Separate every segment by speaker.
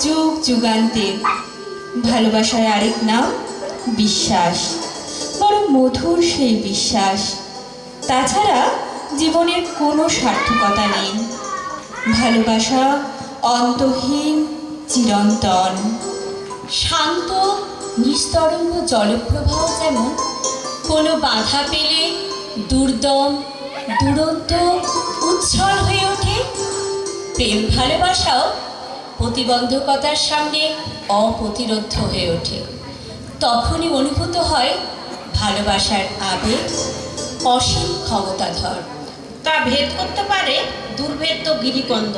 Speaker 1: যুগ যুগান্তের ভালোবাসার আরেক নাম বিশ্বাস। বড় মধুর সেই বিশ্বাস। তাছাড়া জীবনের কোনো সার্থকতা নেই। ভালোবাসা অন্তহীন চিরন্তন।
Speaker 2: শান্ত, নিস্তরঙ্গ জলপ্রবাহ যেমন কোনো বাধা পেলে দুর্দম, দুরন্ত, উচ্ছল হয়ে ওঠে, প্রেম ভালোবাসাও প্রতিবন্ধকতার সামনে অপ্রতিরোধ হয়ে ওঠে। তখনই অনুভূত হয় ভালোবাসার আবেগ অসীম ক্ষমতাধর।
Speaker 3: তা ভেদ করতে পারে দুর্ভেদ্য গিরিকন্দ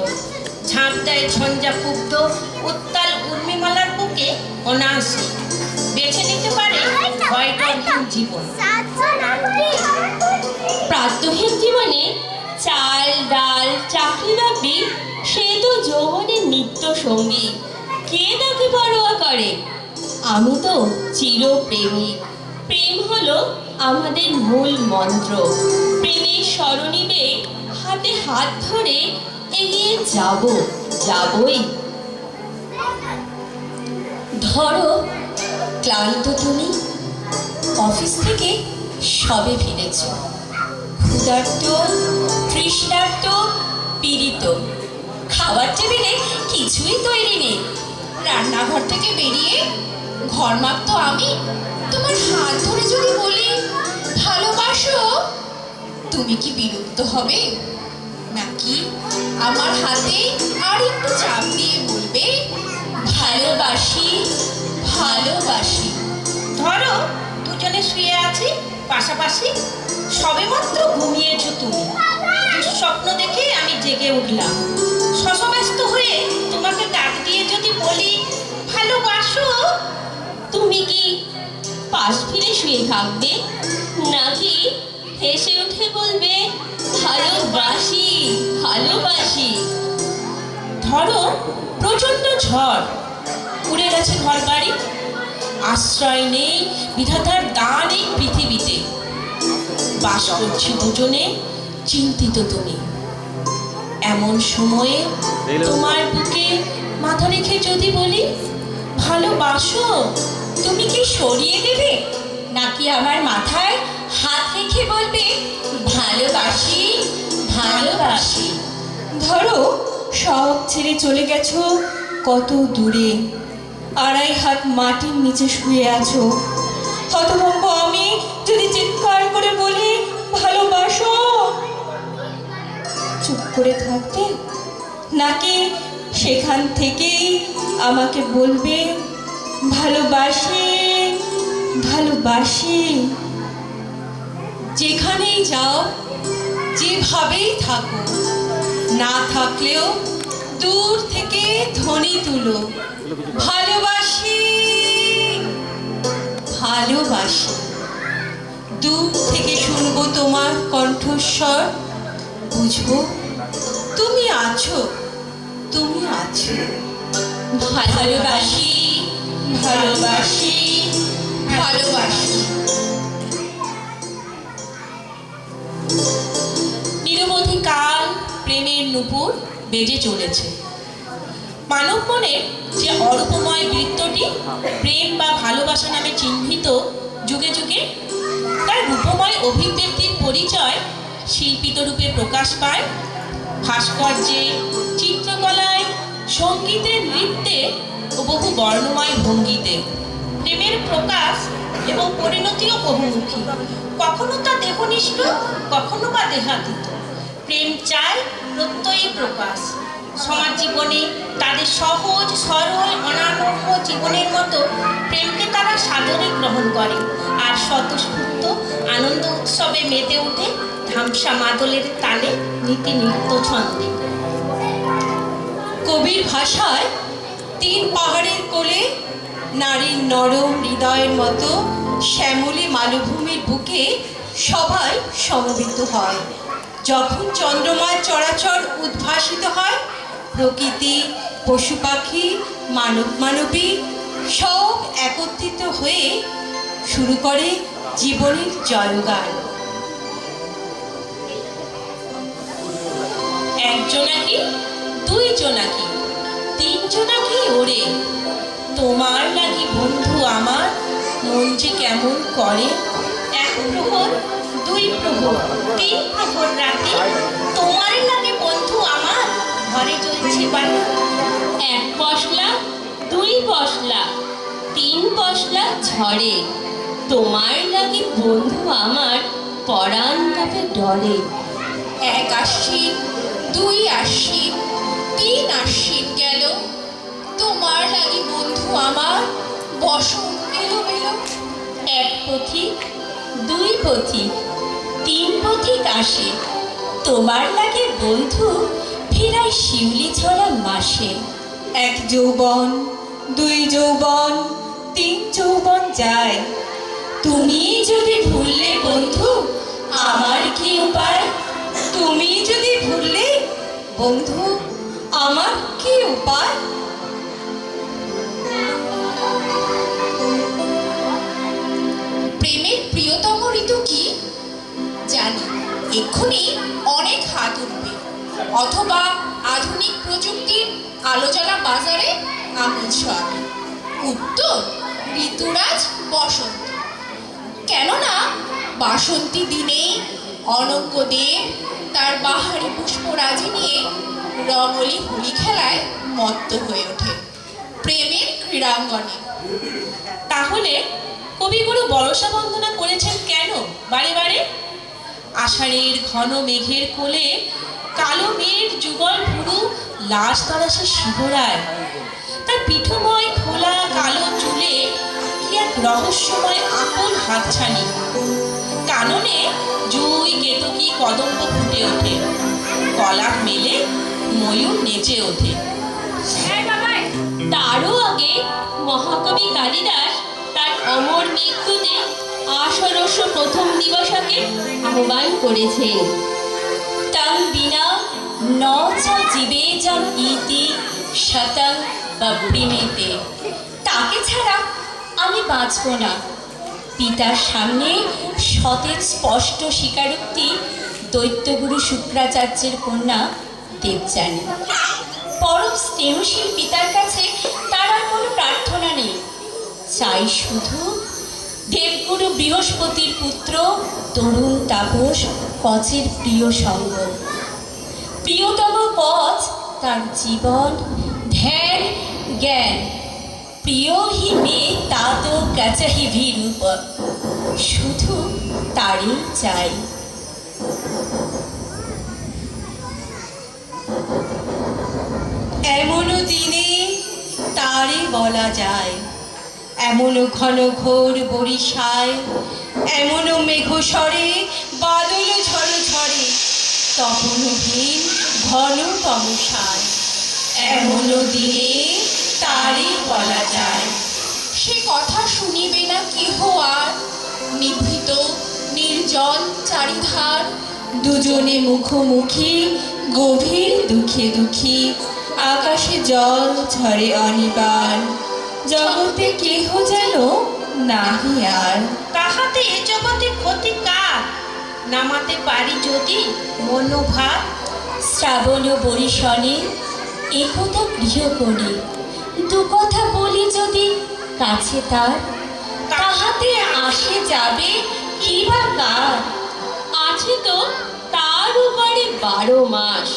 Speaker 3: ঝাঁপ দেয় ঝঞ্ঝা ক্ষুব্ধ উত্তাল উর্মিমালার বুকে অনায়াসে। বেছে নিতে পারে ভয়ডরহীন জীবন।
Speaker 2: প্রাত্যহিক জীবনে চাল, ডাল, চাকরি বাকরি সে তো যৌবনের নিত্য সঙ্গী। কে তাকে পরোয়া করে? আমি তো চিরপ্রেমিক প্রেম হলো আমাদের মূল মন্ত্র। প্রেমের স্মরণীতে হাতে হাত ধরে এগিয়ে যাব, যাবই। ধরো, ক্লান্ত তুমি, অফিস থেকে সবে ফিরেছ। ক্ষুধার্ত তৃষ্ণার্ত, পীড়িত। খাবার টেবিলে কিছুই তৈরি নেই। রান্নাঘর থেকে বেরিয়ে ঘর মাপতো আমি? তোমার হাত ধরে যদি বলি, ভালোবাসো, তুমি কি বিরক্ত হবে? নাকি আমার হাতে আর একটু চাপ দিয়ে বলবে, ভালোবাসি ভালোবাসি।
Speaker 3: ধরো, দুজনে শুয়ে আছি, পাশাপাশি সবেমাত্র ঘুমিয়েছ তুমি। স্বপ্ন দেখে আমি জেগে উঠলাম। শশব্যস্ত হয়ে তোমাকে ডাক দিয়ে যদি বলি ভালোবাসো
Speaker 2: তুমি কি পাশ ফিরে শুয়ে থাকবে? নাকি হেসে উঠে বলবে, ভালোবাসি ভালোবাসি।
Speaker 3: ধরো, প্রচণ্ড ঝড়। উড়ে গেছে ঘর বাড়ি আশ্রয় নেই বিধাতার দান এই পৃথিবীতে। বাস করছি দুজনে চিন্তিত তুমি। এমন সময়ে তোমার বুকে মাথা রেখে যদি বলি ভালোবাসো? তুমি কি সরিয়ে দেবে?
Speaker 2: নাকি আমার মাথায় হাত রেখে বলবে ভালোবাসি ভালোবাসি
Speaker 1: ধরো সব ছেড়ে চলে গেছো কত দূরে। আড়াই হাত মাটির নিচে শুয়ে আছো। হতভম্ব আমি যদি চিৎকার করে বলি চুপ করে থাকবে নাকি সেখান থেকেই আমাকে বলবে, ভালোবাসি ভালোবাসি।
Speaker 2: যেখানেই যাও, যেভাবেই থাকো, না থাকলেও দূর থেকে ধ্বনি তুলো। ভালোবাসি ভালোবাসি। দূর থেকে শুনব তোমার কণ্ঠস্বর বুঝব তুমি আছো? তুমি আছো। ভালোবাসি ভালোবাসি ভালোবাসি।
Speaker 3: কাল প্রেমের নুপুর বেজে চলেছে। মানব মনে যে অরূপময় বৃত্তটি প্রেম বা ভালোবাসা নামে চিহ্নিত যুগে যুগে, তার রূপময় রূপে প্রকাশ পায়। ভাস্কর্যে, চিত্রকলায়, সঙ্গীতে, নৃত্যে ও বহু বর্ণময় ভঙ্গিতে। প্রেমের প্রকাশ এবং পরিণতিও বহুমুখী। কখনো তা দেহনিষ্ঠ, কখনো বা দেহাতীত। প্রেম চায় প্রত্যয়ী প্রকাশ। সমাজ জীবনে তাদের সহজ, সরল অনারম্য জীবনের মতো প্রেমকে তারা সাদরে গ্রহণ করে। আর স্বতঃস্ফূর্ত, আনন্দ উৎসবে মেতে ওঠে ধামসা মাদলের তালে নীতি নৃত্য ছন্দে।
Speaker 2: কবির ভাষায় তিন পাহাড়ের কোলে নারীর নরম হৃদয়ের মতো শ্যামলী মালভূমির বুকে সবাই সমবেত হয়। যখন চন্দ্রমার চরাচর উদ্ভাসিত হয়, প্রকৃতি, পশু পাখি, মানব মানবী সব একত্রিত হয়ে শুরু করে জীবনের জয়গান।
Speaker 3: একজনাকি দুইজনাকি তিনজনাকি ওরে? তোমার লাগি বন্ধু আমার? মন যে কেমন করে?
Speaker 2: এক প্রহর, দুই প্রহর, তিন প্রহর রাতে তোমার লাগে বন্ধু আমার? ঘরে জ্বলছে বাতি
Speaker 4: এক পশলা দুই পশলা তিন পশলা ঝরে তোমার লাগি বন্ধু আমার পরাণ কাপে ডরে
Speaker 2: এক আশ্বিন দুই আশ্বিন, তিন আশ্বিন গেল। তোমার লাগি বন্ধু আমার বসন্ত এলো মেলো।
Speaker 4: এক পথিক, দুই পথিক, তিন পথিক আসে। তোমার লাগে বন্ধু ফিরাই শিউলি ছড়া মাসে।
Speaker 1: এক যৌবন, দুই যৌবন, তিন যৌবন যায়।
Speaker 4: তুমি যদি ভুললে বন্ধু, আমার কি উপায়?
Speaker 1: তুমি যদি ভুললে বন্ধু, আমার কি উপায়?
Speaker 2: প্রেমের প্রিয়তম ঋতু কি? জানি। এক্ষুনি অনেক হাত উঠবে। অথবা আধুনিক প্রযুক্তির আলোচনা বাজারে আঙুল ছোঁয়াবে উত্তর, ঋতুরাজ বসন্ত। কেননা, বাসন্তী দিনেই অনজ্ঞ দেব তার বাহারি পুষ্পরাজি নিয়ে রঙলি হোলি খেলায় মত্ত হয়ে ওঠে। প্রেমের ক্রীড়াঙ্গনে।
Speaker 3: তাহলে কবিগুরু বরসা বন্দনা করেছেন কেন বারে বারে? আষাঢ়ের ঘন মেঘের কোলে কালো মেঘ যুগল ভুরু লাশ তরাসে শিবরায় তার পিঠময় খোলা কালো চুলে কি এক রহস্যময় আপন হাতছানি? কাননে জুই কেতকী কদম্ব ফুটে ওঠে। কলাপ মেলে ময়ূর নেচে ওঠে।
Speaker 4: তারও আগে মহাকবি কালিদাস তার অমর মৃত্যুতে আষাঢ়স্য প্রথম দিবসকে আহ্বান করেছেন। তং বিনা ন চ জীবেজম ইতি শতং বৃণীতে তাকে ছাড়া আমি বাঁচব না। পিতার সামনে সতেজ, স্পষ্ট স্বীকারোক্তি দৈত্যগুরু শুক্রাচার্যের কন্যা দেবযানী। পরম স্নেহশীল পিতার কাছে তার আর কোনো প্রার্থনা নেই। চাই শুধু দেবগুরু বৃহস্পতির পুত্র তরুণ তাপস কচের প্রিয় সঙ্গ। প্রিয়তম কচ তার জীবন, ধ্যান, জ্ঞান। প্রিয় হি মে তাত কাচাহি ভিরূপ শুধু তারই চাই।
Speaker 2: এমনও দিনে তারে বলা যায়, এমনও ঘন ঘোর বরিশায়, এমনও মেঘস্বরে, বাদল ঝড় ঝড়ে তপনহীন ঘন তমসায়। এমনও দিনে তারে বলা যায়, সে কথা শুনিবে না কেহ আর? নিভৃত নির্জন চারিধার
Speaker 1: দুজনে মুখোমুখি গভীর দুঃখে দুঃখী। আকাশে জল ঝরে অনিবার জগতে কেহ যেন নাহি আর।
Speaker 2: তাহাতে এ জগতে ক্ষতি কার? নামাতে পারি যদি মনোভাব?
Speaker 4: শ্রাবণ বরিশনে একথা গৃহ করি দু কথা বলি যদি কাছে তার। আসে যাবে কি বা কার? আছে তো তার উপরে বারো মাস।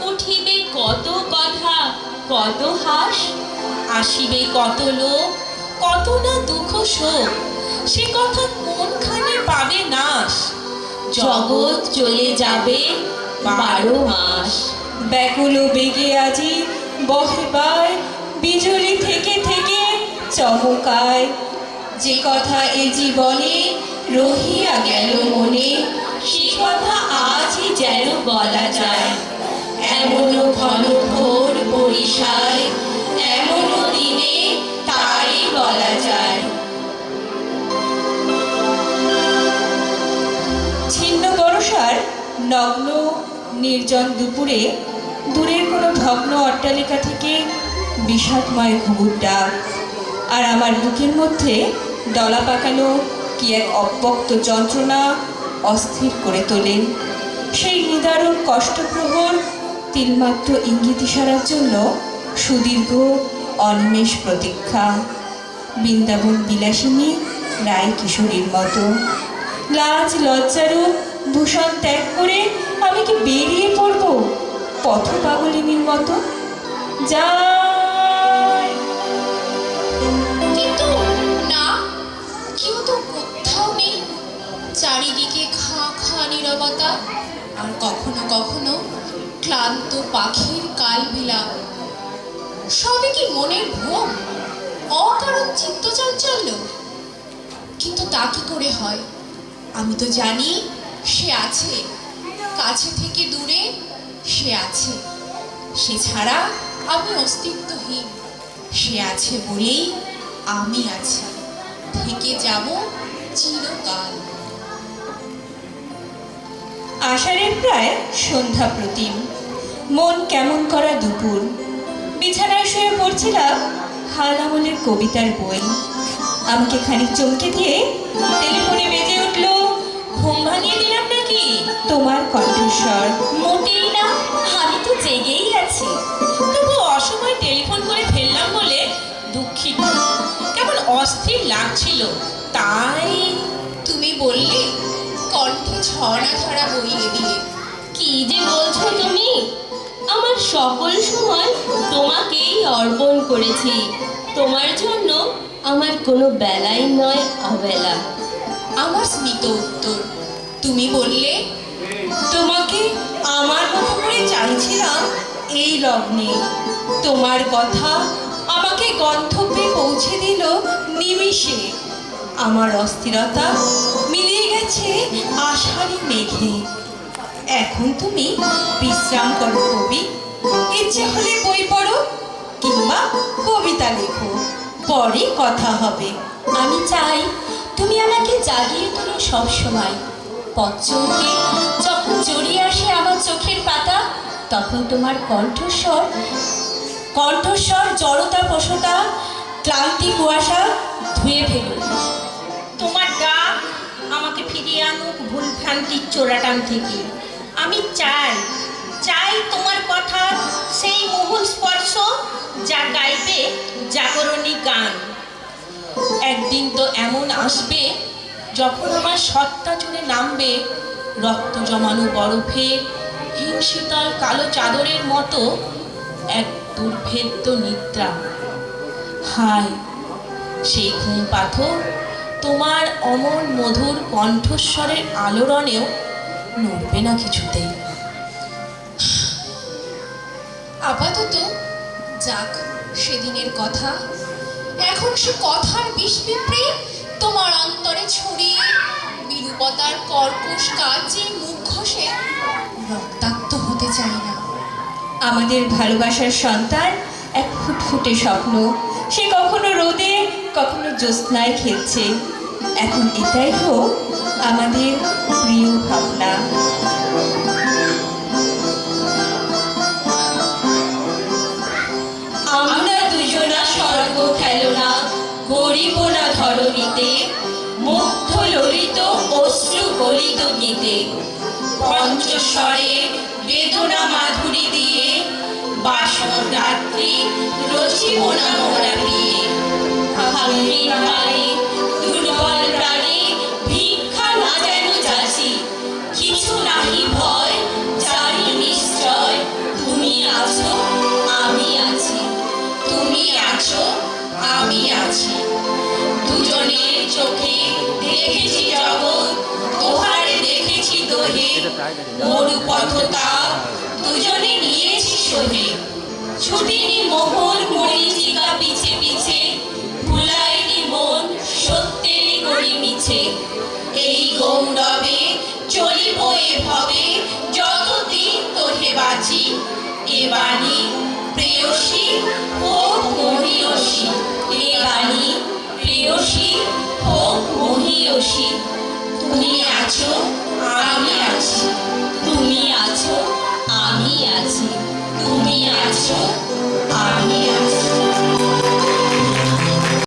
Speaker 4: উঠিবে কত কথা, কত হাস?
Speaker 3: আসিবে কত লোক কত না দুঃখ শোক? সে কথা কোনখানে পাবে নাশ?
Speaker 4: জগৎ চলে যাবে বারো মাস।
Speaker 1: ব্যাকুল বেগে আজি বহে বায় বিজলি থেকে থেকে চমকায়। যে কথা এ জীবনে রহিয়া গেল মনে,
Speaker 4: সে কথা আজই যেন বলা যায়। এমন ঘন ঘোর বরিশায় এমনও দিনে তারই বলা যায়।
Speaker 1: ছিন্ন বরসার নগ্ন নির্জন দুপুরে দূরের কোনো ভগ্ন অট্টালিকা থেকে বিষাদময় ঘুঘুর ডাক। আর আমার বুকের মধ্যে দলা পাকানো কি এক অব্যক্ত যন্ত্রণা অস্থির করে তোলেন। সেই নিদারুণ কষ্টপ্রবণ তিলমাত্র ইঙ্গিত ইশারার জন্য সুদীর্ঘ, অনিমেষ প্রতীক্ষা। বৃন্দাবন বিলাসিনী রায় কিশোরীর মতো। লাজ লজ্জারূপ ভূষণ ত্যাগ করে আমি কি বেরিয়ে পড়ব পথ পাগলিনীর মতো? যাই
Speaker 5: নীরবতা আর কখনো কখনো ক্লান্ত পাখির কাল বিলাপ। সবই কি মনের ভ্রম? অকারণ চিত্তচাঞ্চল্য কিন্তু তা কি করে হয়? আমি তো জানি সে আছে। কাছে থেকে দূরে সে আছে। সে ছাড়া আমি অস্তিত্বহীন। সে আছে বলেই আমি আছি। থেকে যাব চিরকাল।
Speaker 1: আষাঢ়ের প্রায় সন্ধ্যা প্রতিম। মন কেমন করা দুপুর। বিছানায় শুয়ে পড়ছিলাম হাল আমলের কবিতার বই। আমাকে খানিক চমকে দিয়ে টেলিফোনে বেজে উঠল
Speaker 3: ঘুম ভাঙিয়ে দিলাম নাকি?
Speaker 1: তোমার কণ্ঠস্বর।
Speaker 2: মোটেই না আমি তো জেগেই আছি।
Speaker 3: তবু অসময় টেলিফোন করে ফেললাম বলে দুঃখিত। কেমন অস্থির লাগছিল। তাই
Speaker 5: তুমি বললে কণ্ঠে ছড়া বইয়ে দিয়ে।
Speaker 4: কি যে বলছো তুমি? আমার সকল সময় তোমাকেই অর্পণ করেছি। তোমার জন্য আমার কোনো বেলাই নয় অবেলা।
Speaker 5: আমার স্মিত উত্তর, তুমি বললে,
Speaker 1: তোমাকে আমার মতো করে চাইছিলাম এই লগ্নে। তোমার কথা আমাকে গন্তব্যে পৌঁছে দিল নিমিষে। আমার অস্থিরতা মিলিয়ে গেছে আষাঢ়ি মেঘে। এখন তুমি বিশ্রাম করো কবি। ইচ্ছে হলে বই পড়ো কিংবা কবিতা লেখো। পরে কথা হবে।
Speaker 4: আমি চাই তুমি আমাকে জাগিয়ে তোলো সবসময় পথ চলতে যখন জড়িয়ে আসে আমার চোখের পাতা, তখন তোমার কণ্ঠস্বর কণ্ঠস্বর জড়তা পশতা ক্লান্তি কুয়াশা ধুয়ে
Speaker 2: ডাক আমাকে ফিরিয়ে আনুক ভুল ভ্রান্তির চোরাটান থেকে। আমি চাই চাই তোমার কথা, সেই মহুল স্পর্শ যা গাইবে জাগরণী গান।
Speaker 3: একদিন তো এমন আসবে, যখন আমার সত্তা জুড়ে নামবে, রক্ত জমানো বরফে হিমশীতল কালো চাদরের মতো এক দুর্ভেদ্য নিদ্রা। হায়, সেই ঘুম পাথর তোমার অমন মধুর কণ্ঠস্বরের আলোড়নেও নড়বে না কিছুতেই।
Speaker 5: আপাতত যাক সেদিনের কথা। এখন সে কথার বিষ পিঁপড়ে তোমার অন্তরে ছড়িয়ে বিরূপতার কর্কশ কাজে মুখ ঘষে রক্তাক্ত হতে চাই না।
Speaker 1: আমাদের ভালোবাসার সন্তান এক ফুটফুটে স্বপ্ন। সে কখনো রোদে, কখনো জ্যোৎস্নায় খেলছে। এখন এটাই হোক আমাদের প্রিয় ভাবনা।
Speaker 4: আমরা দুজনা খেলনা, গরিব না ধরণীতে, মুগ্ধ ললিত, অশ্রু গলিত গীতে। পঞ্চস্বরে বেদনা মাধুরী দিয়ে, বাসর রাত্রি রচিব না মোরা ভাঙি পায়ে মিছে এই গৌরবে চলিব এভাবে, যতদিন তোহে বাঁচি। এ বাণী প্রেয়সী, হোক মহিয়সী। এ বাণী প্রেয়সী, হোক মহিয়সী। তুমি আছো, আমি আছি। তুমি আছো, আমি আছি। তুমি আছো।